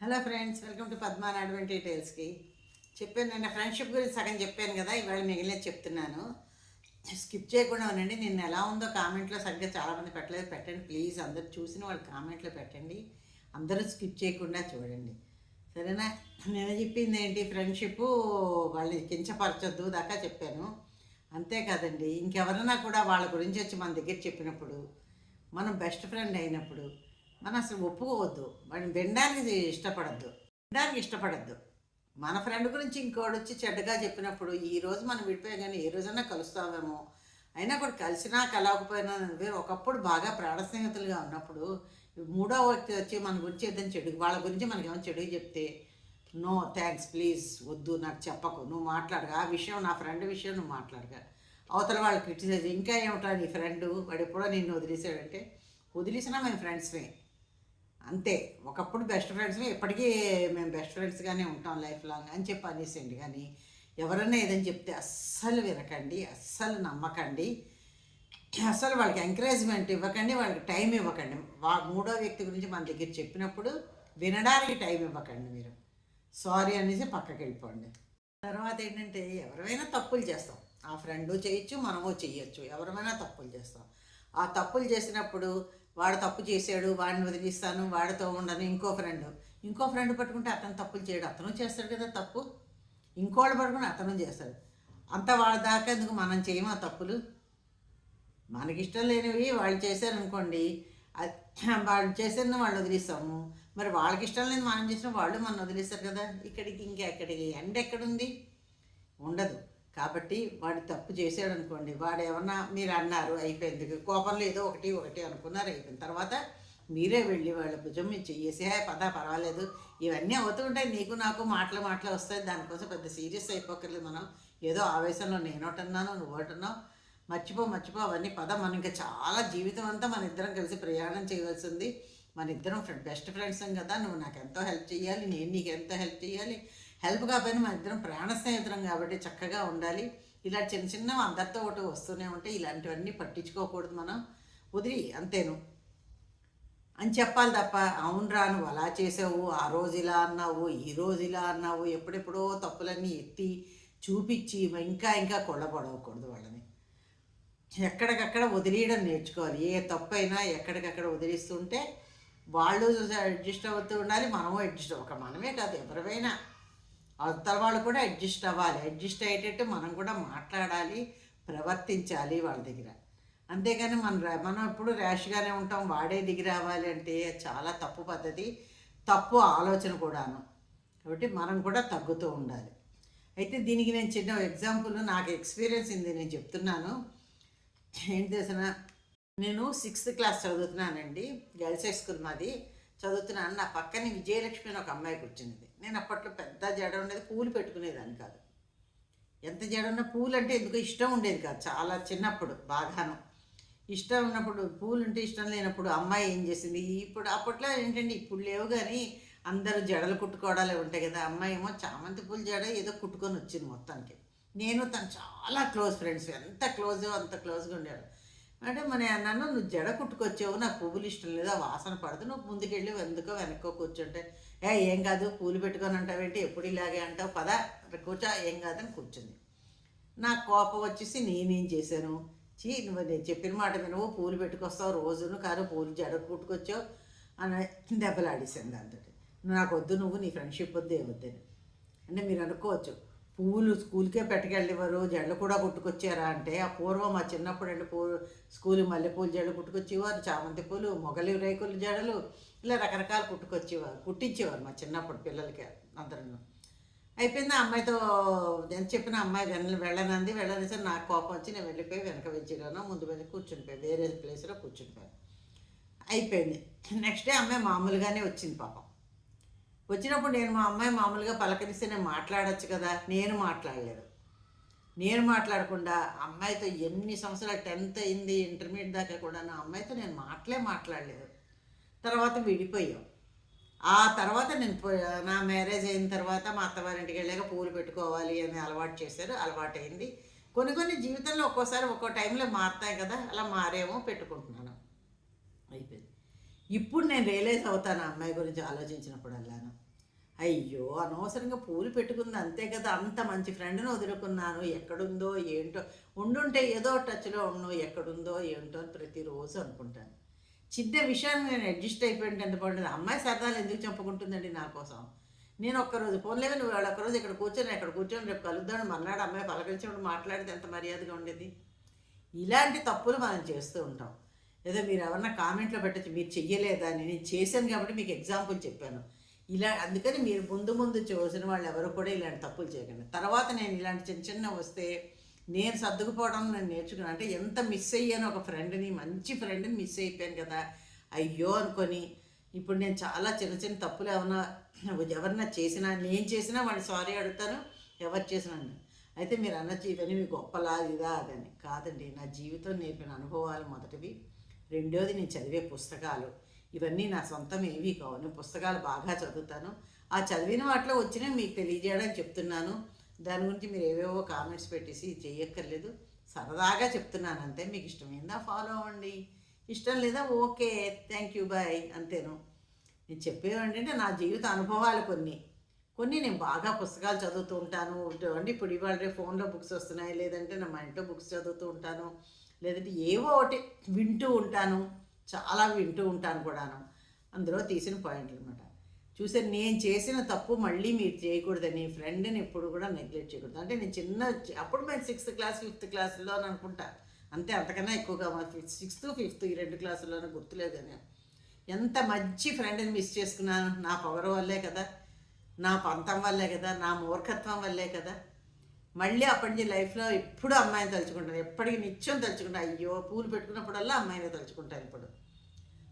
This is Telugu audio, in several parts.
Hello friends welcome to Padma advent డీటెయిల్స్కి చెప్పాను నిన్న ఫ్రెండ్షిప్ గురించి సగం చెప్పాను కదా ఇవాళ మిగిలినది చెప్తున్నాను. స్కిప్ చేయకుండా ఉండండి నేను ఎలా ఉందో కామెంట్లో సరిగ్గా చాలామంది పెట్టలేదు. పెట్టండి ప్లీజ్ అందరు చూసిన వాళ్ళు కామెంట్లో పెట్టండి. అందరూ స్కిప్ చేయకుండా చూడండి. సరేనా? నేను చెప్పింది ఏంటి ఫ్రెండ్షిప్ వాళ్ళని కించపరచొద్దు దాకా చెప్పాను. అంతేకాదండి ఇంకెవరైనా కూడా వాళ్ళ గురించి వచ్చి మన దగ్గర చెప్పినప్పుడు మనం బెస్ట్ ఫ్రెండ్ అయినప్పుడు మనం అసలు ఒప్పుకోవద్దు. వాడిని వినడానికి ఇష్టపడద్దు. వినడానికి ఇష్టపడద్దు. మన ఫ్రెండ్ గురించి ఇంకోటి వచ్చి చెడ్డగా చెప్పినప్పుడు ఈ రోజు మనం విడిపోయా కానీ ఏ రోజైనా కలుస్తామేమో అయినా కూడా కలిసినా కలవకపోయినా వేరు ఒకప్పుడు బాగా ప్రాణ స్నేహితులుగా ఉన్నప్పుడు మూడో వ్యక్తి వచ్చి మన గురించి ఏదైనా చెడు వాళ్ళ గురించి మనకి ఏమైనా చెడు చెప్తే నో థ్యాంక్స్ ప్లీజ్ వద్దు నాకు చెప్పకు నువ్వు మాట్లాడగా ఆ విషయం నా ఫ్రెండ్ విషయం నువ్వు మాట్లాడగా అవతల వాళ్ళు క్రిటిసైజ్ ఇంకా ఏమిటా నీ ఫ్రెండ్? వాడు ఎప్పుడో నిన్ను వదిలేసాడంటే వదిలేసినా మేము ఫ్రెండ్స్మే అంతే. ఒకప్పుడు బెస్ట్ ఫ్రెండ్స్ ఇప్పటికీ మేము బెస్ట్ ఫ్రెండ్స్గానే ఉంటాం లైఫ్ లాంగ్ అని చెప్పి అనేసేయండి. కానీ ఎవరైనా ఏదని చెప్తే అస్సలు వినకండి అస్సలు నమ్మకండి. అసలు వాళ్ళకి ఎంకరేజ్మెంట్ ఇవ్వకండి వాళ్ళకి టైం ఇవ్వకండి. వా మూడో వ్యక్తి గురించి మన దగ్గర చెప్పినప్పుడు వినడానికి టైం ఇవ్వకండి మీరు. సారీ అనేసి పక్కకి వెళ్ళిపోండి. తర్వాత ఏంటంటే ఎవరైనా తప్పులు చేస్తాం. ఆ ఫ్రెండు చేయొచ్చు మనము చేయొచ్చు. ఎవరైనా తప్పులు చేస్తాం. ఆ తప్పులు చేసినప్పుడు వాడు తప్పు చేశాడు వాడిని వదిలిస్తాను వాడితో ఉండను ఇంకో ఫ్రెండ్ ఇంకో ఫ్రెండ్ పట్టుకుంటే అతను తప్పులు చేయడు. అతను చేస్తాడు కదా తప్పు. ఇంకోళ్ళు పట్టుకుని అతను చేస్తాడు. అంత వాళ్ళ దాకా ఎందుకు మనం చేయమా తప్పులు? మనకి ఇష్టం లేనివి వాళ్ళు చేశారు అనుకోండి వాళ్ళు చేసిన వాళ్ళు వదిలిస్తాము. మరి వాళ్ళకి ఇష్టం లేని మనం చేసిన వాళ్ళు మనం వదిలేస్తారు కదా. ఇక్కడికి ఇంకా ఎక్కడికి ఎండ ఎక్కడుంది? ఉండదు. కాబట్టి వాడు తప్పు చేసాడు అనుకోండి వాడు ఏమన్నా మీరు అన్నారు అయిపోయింది కోపం లేదో ఒకటి ఒకటి అనుకున్నారు అయిపోయిన తర్వాత మీరే వెళ్ళి వాళ్ళ భుజం మీరు చెయ్యేసి పదా పర్వాలేదు. ఇవన్నీ అవుతూ ఉంటాయి. నీకు నాకు మాటలు మాటలు వస్తాయి. దానికోసం పెద్ద సీరియస్ అయిపోకర్లేదు మనం. ఏదో ఆవేశంలో నేను ఒకటి నువ్వు ఒకటి మర్చిపో మర్చిపో అవన్నీ పద. మనం ఇంకా చాలా జీవితం అంతా మన ఇద్దరం కలిసి ప్రయాణం చేయవలసి ఉంది. మన ఇద్దరం ఫ్రెండ్ బెస్ట్ ఫ్రెండ్స్ కదా. నువ్వు నాకు ఎంతో హెల్ప్ చేయాలి నేను నీకు ఎంతో హెల్ప్ చేయాలి హెల్ప్ కాకపోయినా మన ఇద్దరం ప్రాణ స్నేహితులం కాబట్టి చక్కగా ఉండాలి. ఇలా చిన్న చిన్న అందరితో ఒకటి వస్తూనే ఉంటే ఇలాంటివన్నీ పట్టించుకోకూడదు మనం. వదిలి అంతేను. అని చెప్పాలి తప్ప అవునరా నువ్వు అలా చేసావు ఆ రోజు ఇలా అన్నావు ఈ రోజు ఇలా అన్నావు ఎప్పుడెప్పుడో తప్పులన్నీ ఎత్తి చూపించి ఇంకా ఇంకా కొళ్ళబడవకూడదు వాళ్ళని. ఎక్కడికక్కడ వదిలేయడం నేర్చుకోవాలి. ఏ తప్పు అయినా ఎక్కడికక్కడ వదిలిస్తుంటే వాళ్ళు అడ్జస్ట్ అవుతూ ఉండాలి మనము అడ్జస్ట్ ఒక మనమే కాదు ఎవరివైనా. అవతల వాళ్ళు కూడా అడ్జస్ట్ అవ్వాలి. అడ్జస్ట్ అయ్యేటట్టు మనం కూడా మాట్లాడాలి ప్రవర్తించాలి వాళ్ళ దగ్గర. అంతేగాని మన మనం ఎప్పుడు ర్యాష్గానే ఉంటాం వాడే దిగి రావాలి అంటే చాలా తప్పు పద్ధతి తప్పు ఆలోచన కూడాను. కాబట్టి మనం కూడా తగ్గుతూ ఉండాలి. అయితే దీనికి నేను చిన్న ఎగ్జాంపుల్ నాకు ఎక్స్పీరియన్స్ ఉంది నేను చెప్తున్నాను. ఏంటి తెలిసిన నేను సిక్స్త్ క్లాస్ చదువుతున్నానండి గర్ల్స్ హై స్కూల్ మాది. చదువుతున్నాను నా పక్కన విజయలక్ష్మి అని ఒక అమ్మాయి కూర్చున్నది. నేను అప్పట్లో పెద్ద జడ ఉండేది పూలు పెట్టుకునేదాన్ని కాదు. ఎంత జడ ఉన్న పూలు అంటే ఎందుకో ఇష్టం ఉండేది కాదు. చాలా చిన్నప్పుడు బాగాను. ఇష్టం ఉన్నప్పుడు పూలు ఉంటే ఇష్టం లేనప్పుడు అమ్మాయి ఏం చేసింది? ఇప్పుడు అప్పట్లో ఏంటంటే ఇప్పుడు లేవు కానీ అందరూ జడలు కుట్టుకోవడాలే ఉంటాయి కదా. అమ్మాయి ఏమో చామంతి పూలు జడ ఏదో కుట్టుకొని వచ్చింది మొత్తానికి. నేను తను చాలా క్లోజ్ ఫ్రెండ్స్. ఎంత క్లోజ్ అంత క్లోజ్గా ఉండేవాడు అంటే మన నన్ను నువ్వు జడ కుట్టుకొచ్చావు నాకు పువ్వులు ఇష్టం లేదు ఆ వాసన పడదు నువ్వు ముందుకెళ్ళి ఎందుకో వెనక్కో కూర్చుంటే ఏ ఏం కాదు పూలు పెట్టుకొని అంటావేంటి ఎప్పుడు ఇలాగే అంటావు పదా కూర్చో ఏం కాదని కూర్చుంది. నాకు కోపం వచ్చేసి నేనేం చేశాను? చీ నువ్వు నేను చెప్పిన మాట వినవు పూలు పెట్టుకొస్తావు రోజును కాదు పూలు జడ కుట్టుకొచ్చావు అని దెబ్బలాడేసాను దాంతో నువ్వు నాకు వద్దు నువ్వు నీ ఫ్రెండ్షిప్ వద్దు ఏమొద్దని అంటే మీరు అనుకోవచ్చు పువ్వులు స్కూల్కే పెట్టుకెళ్ళేవారు జడలు కూడా కొట్టుకొచ్చారా అంటే ఆ పూర్వం మా చిన్నప్పుడు అంటే పూ స్కూల్ మల్లెపూలు జడలు కుట్టుకొచ్చేవారు చామంతి పూలు మొగలి రేకుల జడలు ఇలా రకరకాలు కుట్టుకొచ్చేవారు కుట్టించేవారు మా చిన్నప్పుడు పిల్లలకి అందరూ అయిపోయింది ఆ అమ్మాయితో ఎంత చెప్పిన అమ్మాయి వెళ్ళ వెళ్ళనంది వెళ్ళనేసి నాకు కోపం వచ్చి నేను వెళ్ళిపోయి వెనక వెచ్చిలోనో ముందు మీద కూర్చునిపోయి వేరే ప్లేస్లో కూర్చునిపోయాను. అయిపోయింది. నెక్స్ట్ డే అమ్మాయి మామూలుగానే వచ్చింది పాపం. వచ్చినప్పుడు నేను మా అమ్మాయి మామూలుగా పలకరిస్తే నేను మాట్లాడొచ్చు కదా నేను మాట్లాడలేదు. నేను మాట్లాడకుండా అమ్మాయితో ఎన్ని సంవత్సరాలు టెన్త్ అయింది ఇంటర్మీడియట్ దాకా కూడా నా అమ్మాయితో నేను మాటలే మాట్లాడలేదు. తర్వాత విడిపోయాం. ఆ తర్వాత నేను నా మ్యారేజ్ అయిన తర్వాత మా అత్తవారింటికి వెళ్ళాక పూలు పెట్టుకోవాలి అని అలవాటు చేశారు అలవాటు అయింది కొన్ని కొన్ని జీవితంలో ఒక్కోసారి ఒక్కో టైంలో మారుతాయి కదా అలా మారేమో పెట్టుకుంటున్నాను. ఇప్పుడు నేను రియలైజ్ అవుతాను అమ్మాయి గురించి ఆలోచించినప్పుడల్లాను. అయ్యో అనవసరంగా పూలు పెట్టుకుంది అంతే కదా అంత మంచి ఫ్రెండ్ను వదులుకున్నాను. ఎక్కడుందో ఏంటో ఉండుంటే ఏదో టచ్లో ఉన్నో ఎక్కడుందో ఏంటో అని ప్రతిరోజు అనుకుంటాను. చిన్న విషయాన్ని నేను అడ్జస్ట్ అయిపోయింది ఎంత బాగుంటుంది? అమ్మాయి సరదాలు ఎందుకు చెప్పుకుంటుందండి నా కోసం? నేను ఒక్కరోజు పోన్లేవి నువ్వు వాళ్ళు ఒక్కరోజు ఇక్కడ కూర్చొని ఇక్కడ కూర్చొని రేపు కలుద్దాం మర్నాడు అమ్మాయి పలకరించినప్పుడు మాట్లాడితే ఎంత మర్యాదగా ఉండేది? ఇలాంటి తప్పులు మనం చేస్తూ ఉంటాం. ఏదో మీరు ఎవరన్నా కామెంట్లో పెట్టచ్చు మీరు చెయ్యలేదా? అని నేను చేశాను కాబట్టి మీకు ఎగ్జాంపుల్ చెప్పాను. ఇలా అందుకని మీరు ముందు ముందు చూసిన వాళ్ళు ఎవరు కూడా ఇలాంటి తప్పులు చేయకండి. తర్వాత నేను ఇలాంటి చిన్న చిన్న వస్తే నేను సర్దుకుపోవడం నేను నేర్చుకున్నాను. అంటే ఎంత మిస్ అయ్యాను ఒక ఫ్రెండ్ని మంచి ఫ్రెండ్ని మిస్ అయిపోయాను కదా. అయ్యో అనుకొని ఇప్పుడు నేను చాలా చిన్న చిన్న తప్పులు ఏమన్నా ఎవరన్నా చేసినా నేను చేసినా వాడిని సారీ అడుగుతాను ఎవరు చేసినా అయితే మీరు అన్న ఇవన్నీ మీ గొప్పలా ఇదా అదని. కాదండి నా జీవితం నేర్పిన అనుభవాలు మొదటివి. రెండోది నేను చదివే పుస్తకాలు. ఇవన్నీ నా సొంతం ఏవి కావు. నేను పుస్తకాలు బాగా చదువుతాను. ఆ చదివిన వాటిలో వచ్చినవి మీకు తెలియజేయడానికి చెప్తున్నాను. దాని గురించి మీరు ఏవేవో కామెంట్స్ పెట్టేసి చేయక్కర్లేదు. సరదాగా చెప్తున్నాను అంతే. మీకు ఇష్టమైందా ఫాలో అవ్వండి. ఇష్టం లేదా ఓకే. Thank you. బాయ్ అంతేను. నేను చెప్పేవేంటంటే నా జీవిత అనుభవాలు కొన్ని. కొన్ని నేను బాగా పుస్తకాలు చదువుతూ ఉంటాను. అంటే ఇప్పుడు ఇవాళ రేపు ఫోన్లో బుక్స్ వస్తున్నాయి. లేదంటే నా మా ఇంట్లో బుక్స్ చదువుతూ ఉంటాను. లేదంటే ఏవో ఒకటి వింటూ ఉంటాను చాలా వింటూ ఉంటాను కూడాను. అందులో తీసిన పాయింట్లు అనమాట చూసారు నేను చేసిన తప్పు మళ్ళీ మీరు చేయకూడదని ఫ్రెండ్ని ఎప్పుడు కూడా నెగ్లెక్ట్ చేయకూడదు. అంటే నేను చిన్న అప్పుడు మేము సిక్స్త్ క్లాస్ ఫిఫ్త్ క్లాస్లో అని అనుకుంటా. అంతే అంతకన్నా ఎక్కువగా మా ఫిఫ్త్ సిక్స్త్ ఫిఫ్త్ ఈ రెండు క్లాసుల్లోనే గుర్తులేదు కానీ ఎంత మంచి ఫ్రెండ్ని మిస్ చేసుకున్నాను నా పవర్ వల్లే కదా నా పంతం వల్లే కదా నా మూర్ఖత్వం వల్లే కదా. మళ్ళీ అప్పటి నుంచి లైఫ్లో ఎప్పుడు అమ్మాయిని తలుచుకుంటాను ఎప్పటికీ నిత్యం తలుచుకుంటాను అయ్యో పూలు పెట్టుకున్నప్పుడల్లా అమ్మాయిని తలుచుకుంటాను ఇప్పుడు.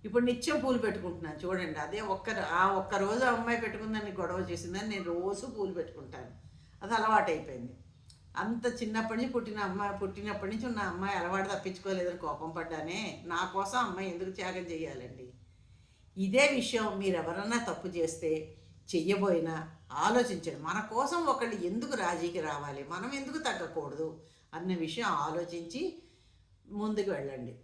ఇప్పుడు నిత్యం పూలు పెట్టుకుంటున్నాను. చూడండి అదే ఒక్క ఆ ఒక్క రోజు ఆ అమ్మాయి పెట్టుకుందని గొడవ చేసిందని నేను రోజు పూలు పెట్టుకుంటాను. అది అలవాటు అయిపోయింది అంత చిన్నప్పటి నుంచి పుట్టిన అమ్మాయి పుట్టినప్పటి నుంచి ఉన్న అమ్మాయి అలవాటు తప్పించుకోలేదని కోపం పడ్డానే నా కోసం అమ్మాయి ఎందుకు త్యాగం చేయాలండి? ఇదే విషయం మీరు ఎవరన్నా తప్పు చేస్తే చెయ్యబోయినా ఆలోచించండి మన కోసం ఒకళ్ళు ఎందుకు రాజీకి రావాలి? మనం ఎందుకు తగ్గకూడదు? అన్న విషయం ఆలోచించి ముందుకు వెళ్ళండి.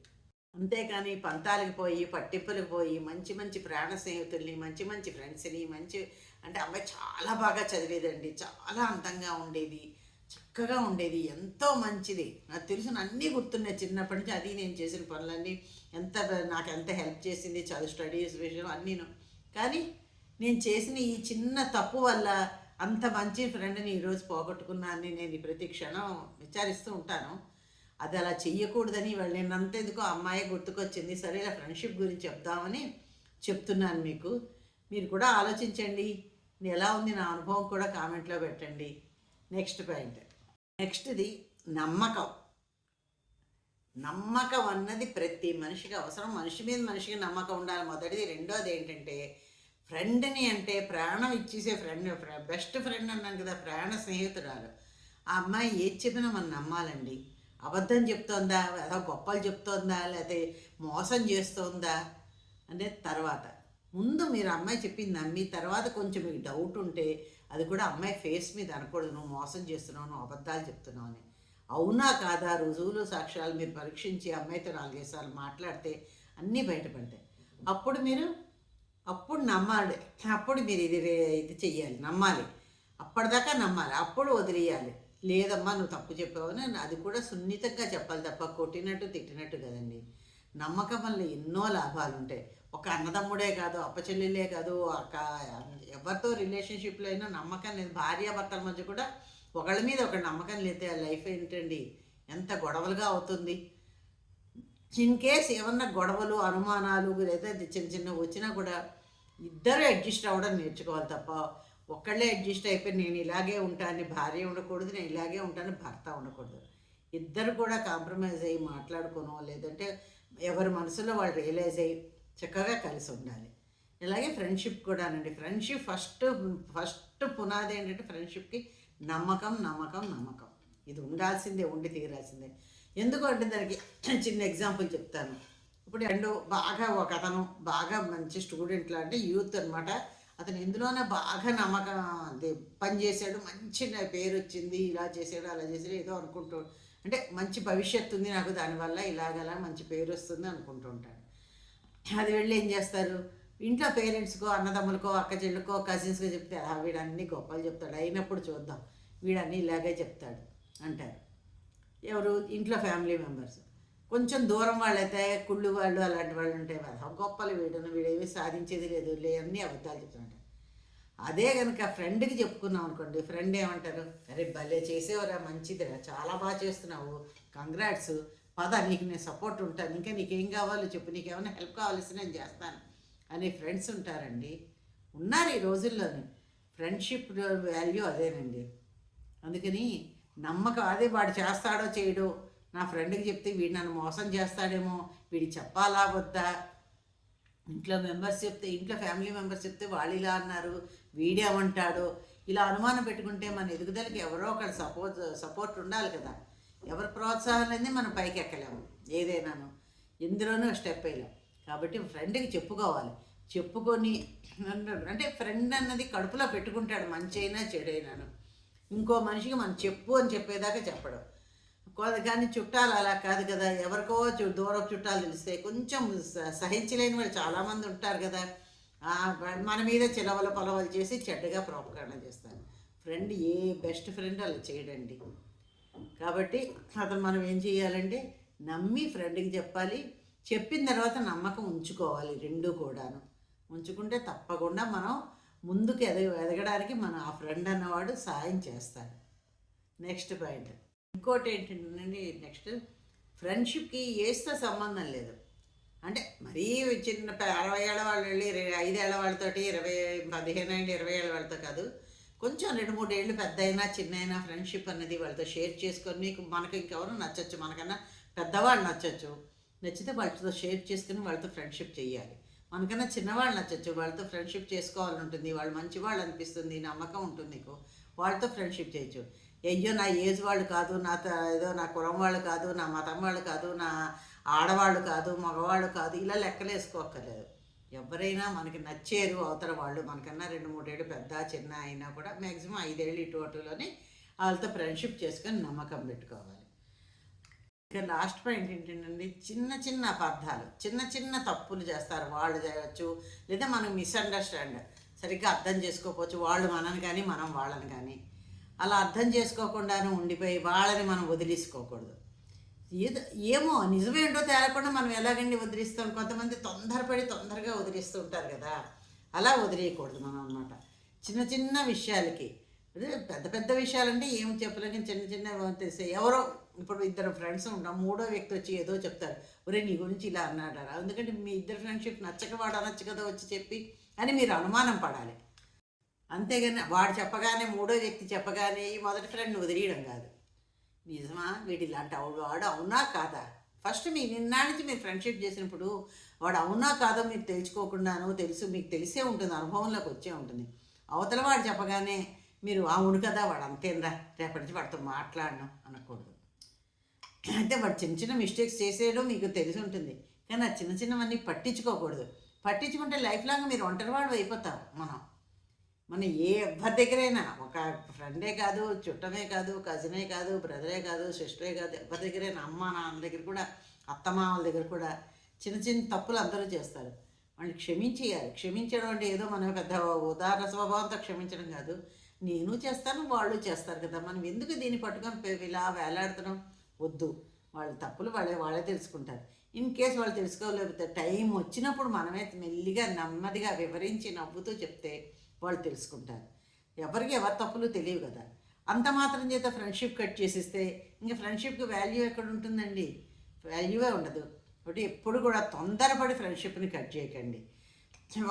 అంతేకాని పంతాలకు పోయి పట్టింపులకు పోయి మంచి మంచి ప్రాణ స్నేహితుల్ని మంచి మంచి ఫ్రెండ్స్ని మంచి అంటే అమ్మాయి చాలా బాగా చదివేదండి. చాలా అందంగా ఉండేది. చక్కగా ఉండేది. ఎంతో మంచిది. నాకు తెలిసిన అన్నీ గుర్తున్నాయి. చిన్నప్పటి నుంచి అది నేను చేసిన పనులన్నీ. ఎంత నాకు ఎంత హెల్ప్ చేసింది చదువు స్టడీస్ విషయం అన్నీను. కానీ నేను చేసిన ఈ చిన్న తప్పు వల్ల అంత మంచి ఫ్రెండ్ని ఈరోజు పోగొట్టుకున్నానని నేను ప్రతి క్షణం విచారిస్తూ ఉంటాను. అది అలా చెయ్యకూడదని వాళ్ళు నేను అంతెందుకో అమ్మాయి గుర్తుకొచ్చింది. సరే ఇలా ఫ్రెండ్షిప్ గురించి చెప్దామని చెప్తున్నాను మీకు. మీరు కూడా ఆలోచించండి. ఎలా ఉంది నా అనుభవం కూడా కామెంట్లో పెట్టండి. Next point. నెక్స్ట్ది నమ్మకం. నమ్మకం అన్నది ప్రతి మనిషికి అవసరం. మనిషి మీద మనిషికి నమ్మకం ఉండాలి. మొదటిది. రెండోది ఏంటంటే ఫ్రెండ్ని అంటే ప్రాణం ఇచ్చేసే ఫ్రెండ్ బెస్ట్ ఫ్రెండ్ అన్నాను కదా ప్రాణ స్నేహితురాలు. ఆ అమ్మాయి ఏది చెప్పినా మనం నమ్మాలండి. అబద్ధం చెప్తోందా? ఏదో గొప్పలు చెప్తోందా? లేకపోతే మోసం చేస్తోందా? అంటే తర్వాత. ముందు మీరు అమ్మాయి చెప్పింది నమ్మి తర్వాత కొంచెం మీకు డౌట్ ఉంటే అది కూడా అమ్మాయి ఫేస్ మీద అనకూడదు. నువ్వు మోసం చేస్తున్నావు నువ్వు అబద్ధాలు చెప్తున్నావు అని. అవునా కాదా? రుజువులు సాక్ష్యాలు మీరు పరీక్షించి అమ్మాయితో నాలుగైదు సార్లు మాట్లాడితే అన్నీ బయటపడతాయి. అప్పుడు మీరు అప్పుడు నమ్మాలి. అప్పుడు మీరు ఇది ఇది చెయ్యాలి. నమ్మాలి. అప్పటిదాకా నమ్మాలి. అప్పుడు వదిలేయాలి. లేదమ్మా నువ్వు తప్పు చెప్పావని అది కూడా సున్నితంగా చెప్పాలి తప్ప కొట్టినట్టు తిట్టినట్టు కదండి. నమ్మకం వల్ల ఎన్నో లాభాలు ఉంటాయి. ఒక అన్నదమ్ముడే కాదు అప్పచెల్లెలే కాదు అక్క ఎవరితో రిలేషన్షిప్లో అయినా నమ్మకం లేదు. భార్యాభర్తల మధ్య కూడా ఒకళ్ళ మీద ఒక నమ్మకం లేతే ఆ లైఫ్ ఏంటండి? ఎంత గొడవలుగా అవుతుంది. ఇన్ కేస్ ఏమన్నా గొడవలు అనుమానాలు లేదా చిన్న చిన్న వచ్చినా కూడా ఇద్దరు అడ్జస్ట్ అవ్వడం నేర్చుకోవాలి తప్ప ఒక్కళ్ళే అడ్జస్ట్ అయిపోయి నేను ఇలాగే ఉంటాను భార్య ఉండకూడదు నేను ఇలాగే ఉంటాను భర్త ఉండకూడదు. ఇద్దరు కూడా కాంప్రమైజ్ అయ్యి మాట్లాడుకోనో లేదంటే ఎవరి మనసులో వాళ్ళు రియలైజ్ అయ్యి చక్కగా కలిసి ఉండాలి. ఇలాగే ఫ్రెండ్షిప్ కూడానండి. ఫ్రెండ్షిప్ ఫస్ట్ ఫస్ట్ పునాది ఏంటంటే ఫ్రెండ్షిప్కి నమ్మకం నమ్మకం నమ్మకం. ఇది ఉండాల్సిందే ఉండి తీరాల్సిందే. ఎందుకు అంటే దానికి చిన్న ఎగ్జాంపుల్ చెప్తాను. ఇప్పుడు రెండు బాగా ఒక అతను బాగా మంచి స్టూడెంట్ అంటే యూత్ అనమాట అతను ఎందులోనే బాగా నమ్మకం అదే పని మంచి నా పేరు వచ్చింది ఇలా చేసాడు అలా చేసాడు ఏదో అనుకుంటూ అంటే మంచి భవిష్యత్తు ఉంది నాకు దానివల్ల ఇలాగలా మంచి పేరు వస్తుంది అనుకుంటూ ఉంటాడు. అది వెళ్ళి ఏం చేస్తారు? ఇంట్లో పేరెంట్స్కో అన్నదమ్ములకో అక్క చెల్లుకో కజిన్స్కో చెప్తే వీడన్నీ గొప్పలు చెప్తాడు. అయినప్పుడు చూద్దాం. వీడన్నీ ఇలాగే చెప్తాడు. అంటారు. ఎవరు ఇంట్లో ఫ్యామిలీ మెంబర్స్. కొంచెం దూరం వాళ్ళైతే కుళ్ళు వాళ్ళు అలాంటి వాళ్ళు ఉంటే కదా గొప్పలు వీడను వీడేమీ సాధించేది లేదు. లే అన్నీ అబద్ధాలు చెప్తుంటారు అదే కనుక ఫ్రెండ్కి చెప్పుకున్నాం అనుకోండి. ఫ్రెండ్ ఏమంటారు? అరే భలే చేసేవరా మంచిదిరా చాలా బాగా చేస్తున్నావు. కంగ్రాట్స్. పద నీకు నేను సపోర్ట్ ఉంటాను. ఇంకా నీకేం కావాలో చెప్పు. నీకేమైనా హెల్ప్ కావాల్సి నేను చేస్తాను. అనే ఫ్రెండ్స్ ఉంటారండి. ఉన్నారు ఈ రోజుల్లోనే. ఫ్రెండ్షిప్ వాల్యూ అదేనండి. అందుకని నమ్మకం. అదే వాడు చేస్తాడో చేయడో నా ఫ్రెండ్కి చెప్తే వీడు నన్ను మోసం చేస్తాడేమో వీడి చెప్పాలా వద్దా? ఇంట్లో మెంబర్స్ చెప్తే ఇంట్లో ఫ్యామిలీ మెంబర్స్ చెప్తే వాళ్ళు ఇలా అన్నారు వీడేమంటాడు ఇలా అనుమానం పెట్టుకుంటే మన ఎదుగుదలకి ఎవరో ఒకరు సపోర్ట్ సపోర్ట్ ఉండాలి కదా. ఎవరి ప్రోత్సాహం లేని మనం పైకి ఎక్కలేము ఏదైనాను. ఎందులోనూ స్టెప్ వేయలేం. కాబట్టి ఫ్రెండ్కి చెప్పుకోవాలి. చెప్పుకొని అంటే ఫ్రెండ్ అన్నది కడుపులో పెట్టుకుంటాడు మంచి అయినా చెడైనాను. ఇంకో మనిషికి మనం చెప్పు అని చెప్పేదాకా చెప్పడం. కానీ చుట్టాలు అలా కాదు కదా. ఎవరికో చు చుట్టాలు తెలిస్తే కొంచెం స- సహించలేని వాళ్ళు చాలామంది ఉంటారు కదా. మన మీద చిలవల పొలవలు చేసి చెడ్డగా ప్రోపకాండ చేస్తారు. ఫ్రెండ్ ఏ బెస్ట్ ఫ్రెండ్ అలా చేయడండి. కాబట్టి అతను మనం ఏం చేయాలంటే నమ్మి ఫ్రెండ్కి చెప్పాలి. చెప్పిన తర్వాత నమ్మకం ఉంచుకోవాలి రెండు కూడాను. ఉంచుకుంటే తప్పకుండా మనం ముందుకు ఎదగ ఎదగడానికి మన ఆ ఫ్రెండ్ అన్నవాడు సాయం చేస్తాడు. Next point. ఇంకోటి ఏంటంటే నెక్స్ట్ ఫ్రెండ్షిప్కి ఏస్తో సంబంధం లేదు. అంటే మరీ చిన్న అరవై ఏళ్ళ వాళ్ళు వెళ్ళి ఐదేళ్ళ వాళ్ళతోటి ఇరవై పదిహేను ఏళ్ళు ఇరవై ఏళ్ళ వాళ్ళతో కాదు. కొంచెం రెండు మూడు ఏళ్ళు పెద్ద అయినా చిన్న అయినా ఫ్రెండ్షిప్ అనేది వాళ్ళతో షేర్ చేసుకొని మీకు మనకి ఇంకెవరు నచ్చచ్చు. మనకన్నా పెద్దవాళ్ళు నచ్చచ్చు. నచ్చితే వాళ్ళతో షేర్ చేసుకుని వాళ్ళతో ఫ్రెండ్షిప్ చేయాలి మనకన్నా చిన్నవాళ్ళు నచ్చచ్చు. వాళ్ళతో ఫ్రెండ్షిప్ చేసుకోవాలని ఉంటుంది వాళ్ళు మంచి వాళ్ళు అనిపిస్తుంది. నమ్మకం ఉంటుంది నీకు. వాళ్ళతో ఫ్రెండ్షిప్ చేయొచ్చు. అయ్యో నా ఏజ్ వాళ్ళు కాదు నా ఏదో నా కులం వాళ్ళు కాదు నా మతం వాళ్ళు కాదు నా ఆడవాళ్ళు కాదు మగవాళ్ళు కాదు ఇలా లెక్కలేసుకోక్కర్లేదు ఎవరైనా మనకి నచ్చేరు అవతల వాళ్ళు. మనకన్నా రెండు మూడేళ్ళు పెద్ద చిన్న అయినా కూడా మ్యాక్సిమం ఐదేళ్ళు ఇటు అటులోనే వాళ్ళతో ఫ్రెండ్షిప్ చేసుకొని నమ్మకం పెట్టుకోవాలి. ఇక లాస్ట్ పాయింట్ ఏంటంటే చిన్న చిన్న అపార్థాలు చిన్న చిన్న తప్పులు చేస్తారు వాళ్ళు చేయవచ్చు లేదా మనం మిస్అండర్స్టాండ్ సరిగ్గా అర్థం చేసుకోకపోవచ్చు వాళ్ళు మనని కానీ మనం వాళ్ళని కానీ. అలా అర్థం చేసుకోకుండానే ఉండిపోయి వాళ్ళని మనం వదిలేసుకోకూడదు. ఏదో ఏమో నిజమేంటో తేలకుండా మనం ఎలాగండి వదిలిస్తాం? కొంతమంది తొందరపడి తొందరగా వదిలిస్తూ ఉంటారు కదా. అలా వదిలేయకూడదు మనం అన్నమాట. చిన్న చిన్న విషయాలకి పెద్ద పెద్ద విషయాలంటే ఏం చెప్పలేక చిన్న చిన్న తెలిసే ఎవరో ఇప్పుడు ఇద్దరు ఫ్రెండ్స్ ఉంటాం మూడో వ్యక్తి వచ్చి ఏదో చెప్తారు ఒరే నీ గురించి ఇలా అన్నాడారా? ఎందుకంటే మీ ఇద్దరు ఫ్రెండ్షిప్ నచ్చక వాడు అనొచ్చు కదా వచ్చి చెప్పి అని మీరు అనుమానం పడాలి. అంతేగాని వాడు చెప్పగానే మూడో వ్యక్తి చెప్పగానే ఈ మొదటి ఫ్రెండ్ వదిలేయడం కాదు. నిజమా? వీడు ఇలాంటి వాడు అవునా కాదా? ఫస్ట్ మీ నిన్న నుంచి మీరు ఫ్రెండ్షిప్ చేసినప్పుడు వాడు అవునా కాదో మీరు తెలుసుకోకుండాను తెలుసు మీకు తెలిసే ఉంటుంది అనుభవంలోకి వచ్చే ఉంటుంది. అవతల వాడు చెప్పగానే మీరు అవును కదా వాడు అంతేందా? రేపటి నుంచి వాడితో మాట్లాడను అనకూడదు. అంటే వాడు చిన్న చిన్న మిస్టేక్స్ చేసేయడం మీకు తెలిసి ఉంటుంది. కానీ ఆ చిన్న చిన్నవన్నీ పట్టించుకోకూడదు. పట్టించుకుంటే లైఫ్ లాంగ్ మీరు ఒంటరివాడు అయిపోతారు మనం. మన ఏ ఎవరి దగ్గరైనా ఒక ఫ్రెండే కాదు చుట్టమే కాదు కజినే కాదు బ్రదరే కాదు సిస్టరే కాదు ఎవరి దగ్గరైనా అమ్మ నాన్న దగ్గర కూడా అత్తమామల దగ్గర కూడా చిన్న చిన్న తప్పులు అందరూ చేస్తారు. వాళ్ళు క్షమించేయాలి. క్షమించడం అంటే ఏదో మనం పెద్ద ఉదాహరణ స్వభావంతో క్షమించడం కాదు. నేను చేస్తాను వాళ్ళు చేస్తారు కదా. మనం ఎందుకు దీన్ని పట్టుకొని ఇలా వేలాడుతున్నాం? వద్దు. వాళ్ళ తప్పులు వాళ్ళే వాళ్ళే తెలుసుకుంటారు. ఇన్ కేస్ వాళ్ళు తెలుసుకోలేకపోతే టైం వచ్చినప్పుడు మనమే మెల్లిగా నెమ్మదిగా వివరించి నవ్వుతూ చెప్తే వాళ్ళు తెలుసుకుంటారు. ఎవరికి ఎవరి తప్పులు తెలియవు కదా. అంత మాత్రం చేత ఫ్రెండ్షిప్ కట్ చేసిస్తే ఇంకా ఫ్రెండ్షిప్కి వాల్యూ ఎక్కడ ఉంటుందండి? వాల్యూవే ఉండదు. కాబట్టి ఎప్పుడు కూడా తొందరపడి ఫ్రెండ్షిప్ని కట్ చేయకండి.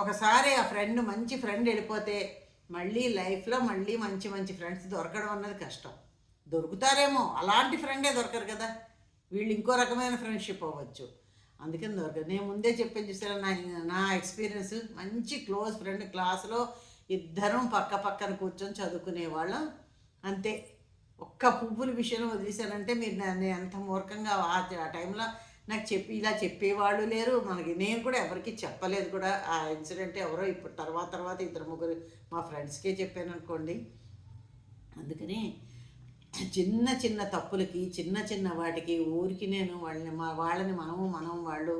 ఒకసారి ఆ ఫ్రెండ్ మంచి ఫ్రెండ్ వెళ్ళిపోతే మళ్ళీ లైఫ్లో మళ్ళీ మంచి మంచి ఫ్రెండ్స్ దొరకడం అన్నది కష్టం. దొరుకుతారేమో. అలాంటి ఫ్రెండే దొరకరు కదా. వీళ్ళు ఇంకో రకమైన ఫ్రెండ్షిప్ అవ్వచ్చు. అందుకని దొరకదు. నేను ముందే చెప్పాను చూసారా నా నా ఎక్స్పీరియన్స్ మంచి క్లోజ్ ఫ్రెండ్ క్లాస్లో ఇద్దరం పక్క పక్కన కూర్చొని చదువుకునేవాళ్ళం అంతే. ఒక్క పువ్వుల విషయం వదిలేశానంటే మీరు నన్ను ఎంత మూర్ఖంగా ఆ ఆ టైంలో నాకు చెప్పి ఇలా చెప్పేవాళ్ళు లేరు. మనకి నేను కూడా ఎవరికి చెప్పలేదు కూడా. ఆ ఇన్సిడెంట్ ఎవరో ఇప్పుడు తర్వాత తర్వాత ఇద్దరు ముగ్గురు మా ఫ్రెండ్స్కే చెప్పాను అనుకోండి. అందుకని చిన్న చిన్న తప్పులకి చిన్న చిన్న వాటికి ఊరికి నేను వాళ్ళని మా వాళ్ళని మనము మనం వాళ్ళు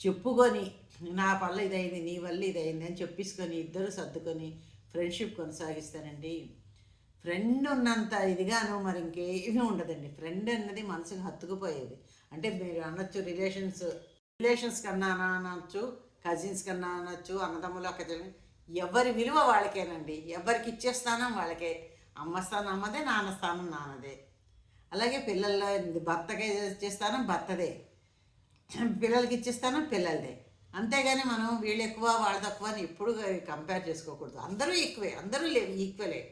చెప్పుకొని నా వల్ల ఇదైంది నీ వల్ల ఇదైంది అని చెప్పేసుకొని ఇద్దరు సర్దుకొని ఫ్రెండ్షిప్ కొనసాగిస్తానండి ఫ్రెండ్ ఉన్నంత ఇదిగాను మరి ఇంకేమీ ఉండదండి. ఫ్రెండ్ అన్నది మనసుకు హత్తుకుపోయేది. అంటే మీరు అనొచ్చు రిలేషన్స్ రిలేషన్స్ కన్నా అనొచ్చు కజిన్స్ కన్నా అనొచ్చు అన్నదమ్ములు అక్క ఎవరి విలువ వాళ్ళకేనండి. ఎవరికి ఇచ్చే స్థానం వాళ్ళకే. అమ్మ స్థానం అమ్మదే నాన్న స్థానం నాన్నదే. అలాగే పిల్లల్లో భర్తకి ఇచ్చే స్థానం భర్తదే. పిల్లలకి ఇచ్చే స్థానం పిల్లలదే. అంతేగాని మనం వీళ్ళు ఎక్కువ వాళ్ళు తక్కువ అని ఎప్పుడు కంపేర్ చేసుకోకూడదు. అందరూ ఎక్కువే అందరూ లేవు ఈక్వలే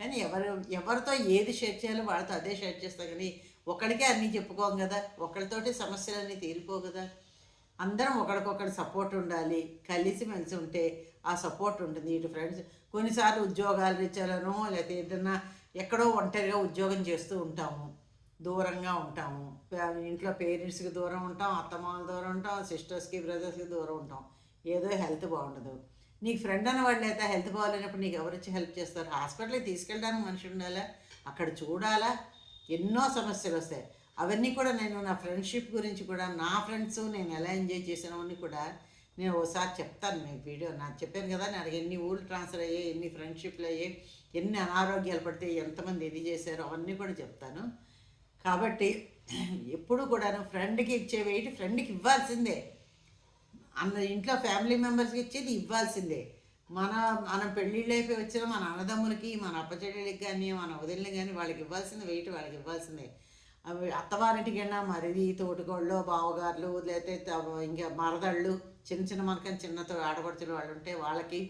కానీ ఎవరు ఎవరితో ఏది షేర్ చేయాలో వాళ్ళతో అదే షేర్ చేస్తాం కానీ ఒకడికే అన్నీ చెప్పుకోం కదా ఒకరితోటి సమస్యలన్నీ తీరిపో కదా. అందరం ఒకరికొకరు సపోర్ట్ ఉండాలి కలిసి మెలిసి ఉంటే ఆ సపోర్ట్ ఉంటుంది ఇటు ఫ్రెండ్స్ కొన్నిసార్లు ఉద్యోగాలు రీత్యాలను లేకపోతే ఏదన్నా ఎక్కడో ఒంటరిగా ఉద్యోగం చేస్తూ ఉంటాము. దూరంగా ఉంటాము. ఇంట్లో పేరెంట్స్కి దూరం ఉంటాం అత్తమామల దూరం ఉంటాం సిస్టర్స్కి బ్రదర్స్కి దూరం ఉంటాం. ఏదో హెల్త్ బాగుండదు. నీకు ఫ్రెండ్ అన్న వాళ్ళు అయితే హెల్త్ బాగాలేనప్పుడు నీకు ఎవరు వచ్చి హెల్ప్ చేస్తారు? హాస్పిటల్కి తీసుకెళ్ళడానికి మనిషి ఉండాలా? అక్కడ చూడాలా? ఎన్నో సమస్యలు వస్తాయి. అవన్నీ కూడా నేను నా ఫ్రెండ్షిప్ గురించి కూడా నా ఫ్రెండ్స్ నేను ఎలా ఎంజాయ్ చేసినవన్నీ కూడా నేను ఒకసారి చెప్తాను మీకు వీడియో. నాకు చెప్పాను కదా నాకు ఎన్ని ఊళ్ళు ట్రాన్స్ఫర్ అయ్యాయి ఎన్ని ఫ్రెండ్షిప్లు అయ్యాయి ఎన్ని అనారోగ్యాలు పడితే ఎంతమంది ఇది చేశారో అవన్నీ కూడా చెప్తాను. కాబట్టి ఎప్పుడు కూడాను ఫ్రెండ్కి ఇచ్చే వెయిట్ ఫ్రెండ్కి ఇవ్వాల్సిందే. అన్న ఇంట్లో ఫ్యామిలీ మెంబర్స్కి ఇచ్చేది ఇవ్వాల్సిందే. మన మనం పెళ్ళిళ్ళు అయిపోయి వచ్చిన మన అన్నదమ్ములకి మన అప్పచెల్లెలకి కానీ మన వదిలిని కానీ వాళ్ళకి ఇవ్వాల్సింది వెయిట్ వాళ్ళకి ఇవ్వాల్సిందే. అవి అత్తవారింటికి వెళ్ళినా మరిది తోటికోళ్ళు బావగారులు లేకపోతే ఇంకా మరదళ్ళు చిన్న చిన్న మనకని చిన్నతో ఆడపడుచులు వాళ్ళు ఉంటే వాళ్ళకి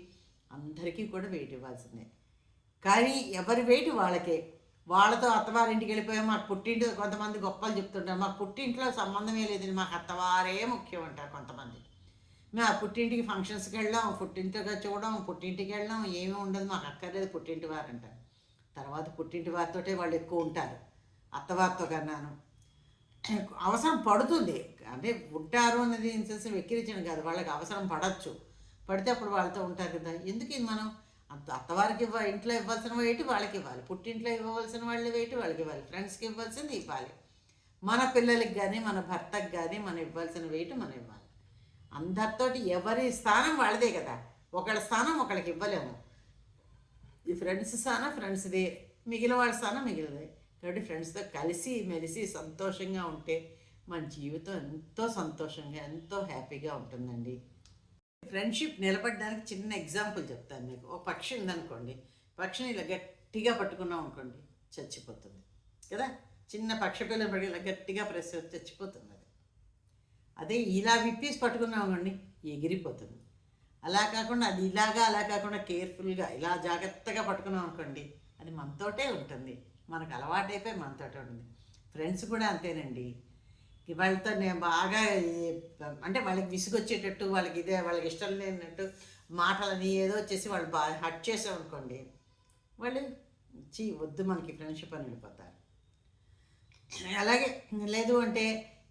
అందరికీ కూడా వెయిట్ ఇవ్వాల్సిందే. కానీ ఎవరి వెయిట్ వాళ్ళకే. వాళ్ళతో అత్తవారింటికి వెళ్ళిపోయి మాకు పుట్టింటి కొంతమంది గొప్పలు చెప్తుంటారు మాకు పుట్టింట్లో సంబంధమే లేదని మాకు అత్తవారే ముఖ్యం అంటారు కొంతమంది. మేము ఆ పుట్టింటికి ఫంక్షన్స్కి వెళ్ళాం పుట్టింటికి చూడడం పుట్టింటికి వెళ్ళాం ఏమీ ఉండదు మాకు అక్కర్లేదు పుట్టింటి వారు అంటారు తర్వాత పుట్టింటి వారితోటే వాళ్ళు ఎక్కువ ఉంటారు. అత్తవారితో కన్నాను. అవసరం పడుతుంది. అంటే ఉంటారు అనేది ఇన్సెన్స్ వెక్కిరించడం కాదు. వాళ్ళకి అవసరం పడచ్చు. పడితే అప్పుడు వాళ్ళతో ఉంటారు కదా. ఎందుకు ఇది మనం? అంత అత్తవారికి ఇవ్వ ఇంట్లో ఇవ్వాల్సిన వెయిట్ వాళ్ళకి ఇవ్వాలి. పుట్టింట్లో ఇవ్వవలసిన వాళ్ళు వెయిట్ వాళ్ళకి ఇవ్వాలి. ఫ్రెండ్స్కి ఇవ్వాల్సింది ఇవ్వాలి. మన పిల్లలకి కానీ మన భర్తకి కానీ మనం ఇవ్వాల్సిన వెయిట్ మనం ఇవ్వాలి. అందరితోటి ఎవరి స్థానం వాళ్ళదే కదా. ఒకళ్ళ స్థానం ఒకళ్ళకి ఇవ్వలేము. ఈ ఫ్రెండ్స్ స్థానం ఫ్రెండ్స్దే. మిగిలిన వాళ్ళ స్థానం మిగిలిదే కాబట్టి ఫ్రెండ్స్తో కలిసి మెలిసి సంతోషంగా ఉంటే మన జీవితం ఎంతో సంతోషంగా ఎంతో హ్యాపీగా ఉంటుందండి. ఫ్రెండ్షిప్ నిలబడడానికి చిన్న ఎగ్జాంపుల్ చెప్తాను మీకు. ఒక పక్షి ఉందనుకోండి పక్షిని ఇలా గట్టిగా పట్టుకున్నాం అనుకోండి చచ్చిపోతుంది. కదా? చిన్న పక్షి పిల్లలు పడి ఇలా గట్టిగా ప్రెస్ చచ్చిపోతుంది అది. అదే ఇలా విప్పేసి పట్టుకున్నాం అనుకోండి ఎగిరిపోతుంది. అలా కాకుండా అది ఇలాగా అలా కాకుండా కేర్ఫుల్గా ఇలా జాగ్రత్తగా పట్టుకున్నాం అనుకోండి అది మనతోటే ఉంటుంది. మనకు అలవాటైపోయి మనతో ఉంది ఫ్రెండ్స్ కూడా అంతేనండి. వాళ్ళతో నేను బాగా అంటే వాళ్ళకి విసుగొచ్చేటట్టు వాళ్ళకి ఇదే వాళ్ళకి ఇష్టం లేనట్టు మాటలని ఏదో వచ్చేసి వాళ్ళు బాగా హట్ చేసాం అనుకోండి వాళ్ళు చీ వద్దు మనకి ఫ్రెండ్షిప్ అని వెళ్ళిపోతారు. అలాగే లేదు అంటే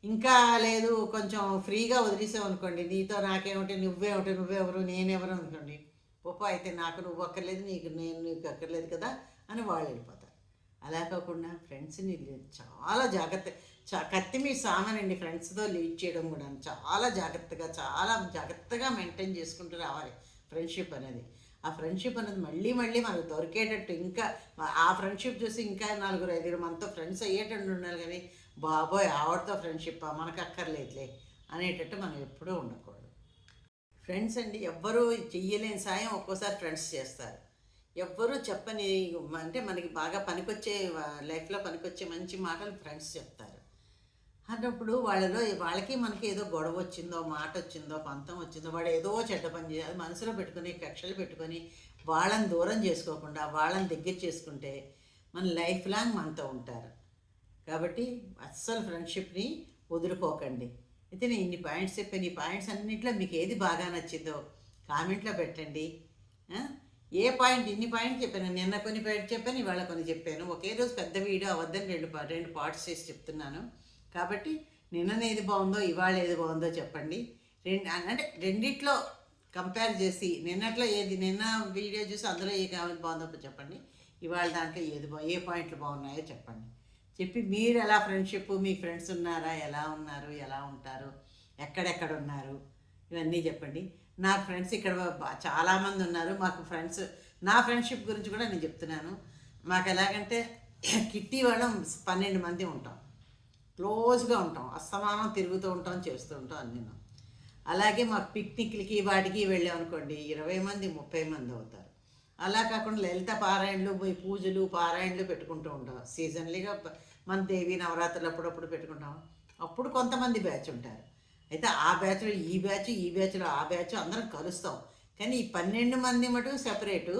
ఇంకా లేదు కొంచెం ఫ్రీగా వదిలేసావు అనుకోండి నీతో నాకేమిటి నువ్వేమిటి నువ్వెవరు నేనెవరు అనుకోండి పోపో అయితే నాకు నువ్వు అక్కర్లేదు నీకు నేను నీకు అక్కర్లేదు కదా అని వాళ్ళు వెళ్ళిపోతారు. అలా కాకుండా ఫ్రెండ్స్ని చాలా జాగ్రత్త చా కత్తి మీ సామనండి ఫ్రెండ్స్తో లీడ్ చేయడం కూడా చాలా జాగ్రత్తగా చాలా జాగ్రత్తగా మెయింటైన్ చేసుకుంటూ రావాలి ఫ్రెండ్షిప్ అనేది. ఆ ఫ్రెండ్షిప్ అనేది మళ్ళీ మళ్ళీ మనకు దొరికేటట్టు ఇంకా ఆ ఫ్రెండ్షిప్ చూసి ఇంకా నలుగురు ఐదుగురు మనతో ఫ్రెండ్స్ అయ్యేటట్టు ఉండాలి కానీ బాబోయ్ ఆవిడతో ఫ్రెండ్షిప్ మనకు అక్కర్లేదులే అనేటట్టు మనం ఎప్పుడూ ఉండకూడదు. ఫ్రెండ్స్ అండి ఎవ్వరూ చెయ్యలేని సాయం ఒక్కోసారి ఫ్రెండ్స్ చేస్తారు. ఎవ్వరూ చెప్పని అంటే మనకి బాగా పనికొచ్చే లైఫ్లో పనికొచ్చే మంచి మాటలు ఫ్రెండ్స్ చెప్తారు. అన్నప్పుడు వాళ్ళలో వాళ్ళకి మనకి ఏదో గొడవ వచ్చిందో మాట వచ్చిందో పంతం వచ్చిందో వాడు ఏదో చెడ్డ పని చేసి అది మనసులో పెట్టుకొని కక్షలు పెట్టుకొని వాళ్ళని దూరం చేసుకోకుండా వాళ్ళని దగ్గర చేసుకుంటే మన లైఫ్ లాంగ్ మనతో ఉంటారు. కాబట్టి అస్సలు ఫ్రెండ్షిప్ని వదులుకోకండి. అయితే నేను ఇన్ని పాయింట్స్ చెప్పాను. ఈ పాయింట్స్ అన్నింటిలో మీకు ఏది బాగా నచ్చిందో కామెంట్లో పెట్టండి. ఏ పాయింట్ ఇన్ని పాయింట్ చెప్పాను నిన్న కొన్ని పాయింట్ చెప్పాను ఇవాళ కొన్ని చెప్పాను. ఒకే రోజు పెద్ద వీడియో అవద్దని రెండు రెండు పార్ట్స్ చేసి చెప్తున్నాను. కాబట్టి నిన్న ఏది బాగుందో ఇవాళ ఏది బాగుందో చెప్పండి. రెండు అంటే రెండిట్లో కంపేర్ చేసి నిన్నట్లో ఏది నిన్న వీడియో చూసి అందులో ఏ కావాలి బాగుందో చెప్పండి. ఇవాళ దాంట్లో ఏది బా ఏ పాయింట్లు బాగున్నాయో చెప్పండి. చెప్పి మీరు ఎలా ఫ్రెండ్షిప్ మీ ఫ్రెండ్స్ ఉన్నారా ఎలా ఉన్నారు ఎలా ఉంటారు ఎక్కడెక్కడ ఉన్నారు ఇవన్నీ చెప్పండి. నా ఫ్రెండ్స్ ఇక్కడ చాలామంది ఉన్నారు. మాకు ఫ్రెండ్స్ నా ఫ్రెండ్షిప్ గురించి కూడా నేను చెప్తున్నాను. మాకు ఎలాగంటే కిట్టి వాళ్ళం పన్నెండు మంది ఉంటాం. క్లోజ్గా ఉంటాం. అస్తమానం తిరుగుతూ ఉంటాం చేస్తూ ఉంటాం అన్నీ. అలాగే మాకు పిక్నిక్లకి వాటికి వెళ్ళామనుకోండి ఇరవై మంది ముప్పై మంది అవుతారు. అలా కాకుండా లలిత పారాయణలు పోయి పూజలు పారాయణలు పెట్టుకుంటూ ఉంటాం. సీజన్లీగా మన దేవి నవరాత్రులు అప్పుడప్పుడు పెట్టుకుంటాం. అప్పుడు కొంతమంది బ్యాచ్ ఉంటారు. అయితే ఆ బ్యాచ్లో ఈ బ్యాచ్ ఈ బ్యాచ్లో ఆ బ్యాచ్ అందరం కలుస్తాం. కానీ ఈ పన్నెండు మంది మటుకు సెపరేటు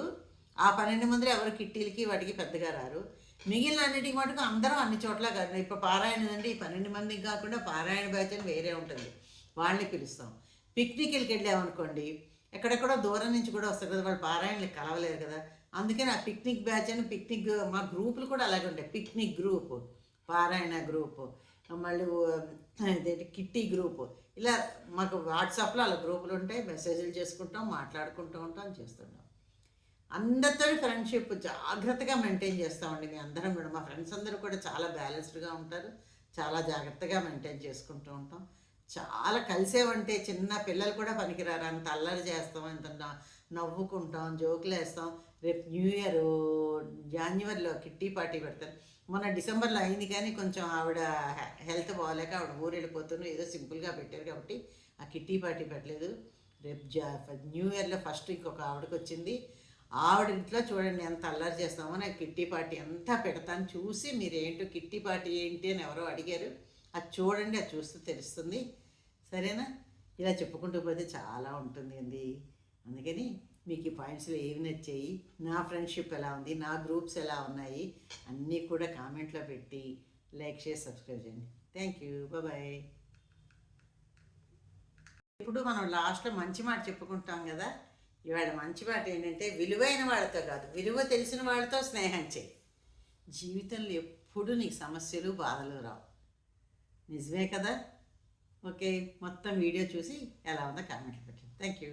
ఆ పన్నెండు మందిలో ఎవరు కిట్టీలకి వాటికి పెద్దగా రారు. మిగిలిన అన్నిటికి మటుకు అందరం అన్ని చోట్ల కాదు ఇప్పుడు పారాయణ ఉందండి ఈ పన్నెండు మందికి కాకుండా పారాయణ బ్యాచ్ అని వేరే ఉంటుంది. వాళ్ళని పిలుస్తాం. పిక్నిక్లకి వెళ్ళామనుకోండి ఎక్కడెక్కడో దూరం నుంచి కూడా వస్తారు కదా వాళ్ళు పారాయణలు కలవలేరు కదా. అందుకని ఆ పిక్నిక్ బ్యాచ్ అని పిక్నిక్ మా గ్రూపులు కూడా అలాగే ఉంటాయి. పిక్నిక్ గ్రూప్ పారాయణ గ్రూప్ మళ్ళీ ఇదేంటి కిట్టి గ్రూప్. ఇలా మాకు వాట్సాప్లో అలా గ్రూపులు ఉంటాయి మెసేజ్లు చేసుకుంటాం మాట్లాడుకుంటూ ఉంటాం చేస్తుంటాం. అందరితో ఫ్రెండ్షిప్ జాగ్రత్తగా మెయింటైన్ చేస్తామండి మీ అందరం కూడా. మా ఫ్రెండ్స్ అందరూ కూడా చాలా బ్యాలెన్స్డ్గా ఉంటారు చాలా జాగ్రత్తగా మెయింటైన్ చేసుకుంటూ ఉంటాం. చాలా కలిసేవంటే చిన్న పిల్లలు కూడా పనికిరారు. అంత అల్లరి చేస్తాం అంత నవ్వుకుంటాం జోకులు వేస్తాం రేపు న్యూ ఇయర్ జాన్యువరిలో కిట్టి పార్టీ పెడతారు. మొన్న డిసెంబర్లో అయింది కానీ కొంచెం ఆవిడ హె- హెల్త్ బాగాలేక ఆవిడ ఊరు వెళ్ళిపోతున్నారు ఏదో సింపుల్గా పెట్టారు కాబట్టి ఆ కిట్టి పార్టీ పెట్టలేదు. రేపు జా న్యూ ఇయర్లో ఫస్ట్ ఇంకొక ఆవిడకి వచ్చింది. ఆవిడ ఇంట్లో చూడండి ఎంత అల్లరి చేస్తామో. నాకు కిట్టి పార్టీ అంతా పెడతాను చూసి మీరు ఏంటో కిట్టి పార్టీ ఏంటి అని ఎవరో అడిగారు. అది చూడండి అది చూస్తే తెలుస్తుంది. సరేనా? ఇలా చెప్పుకుంటూ పోతే చాలా ఉంటుంది అండి అందుకని మీకు ఈ పాయింట్స్లో ఏవి నచ్చాయి? నా ఫ్రెండ్షిప్ ఎలా ఉంది? నా గ్రూప్స్ ఎలా ఉన్నాయి? అన్నీ కూడా కామెంట్లో పెట్టి లైక్ చేసి సబ్స్క్రైబ్ చేయండి. థ్యాంక్ యూ బాయ్ ఇప్పుడు మనం లాస్ట్లో మంచి మాట చెప్పుకుంటాం కదా? ఇవాళ మంచి మాట ఏంటంటే విలువైన వాళ్ళతో కాదు విలువ తెలిసిన వాళ్ళతో స్నేహం చేయి. జీవితంలో ఎప్పుడు నీకు సమస్యలు బాధలు రావు. నిజమే కదా? ఓకే మొత్తం వీడియో చూసి ఎలా ఉందో కామెంట్లు పెట్టండి. Thank you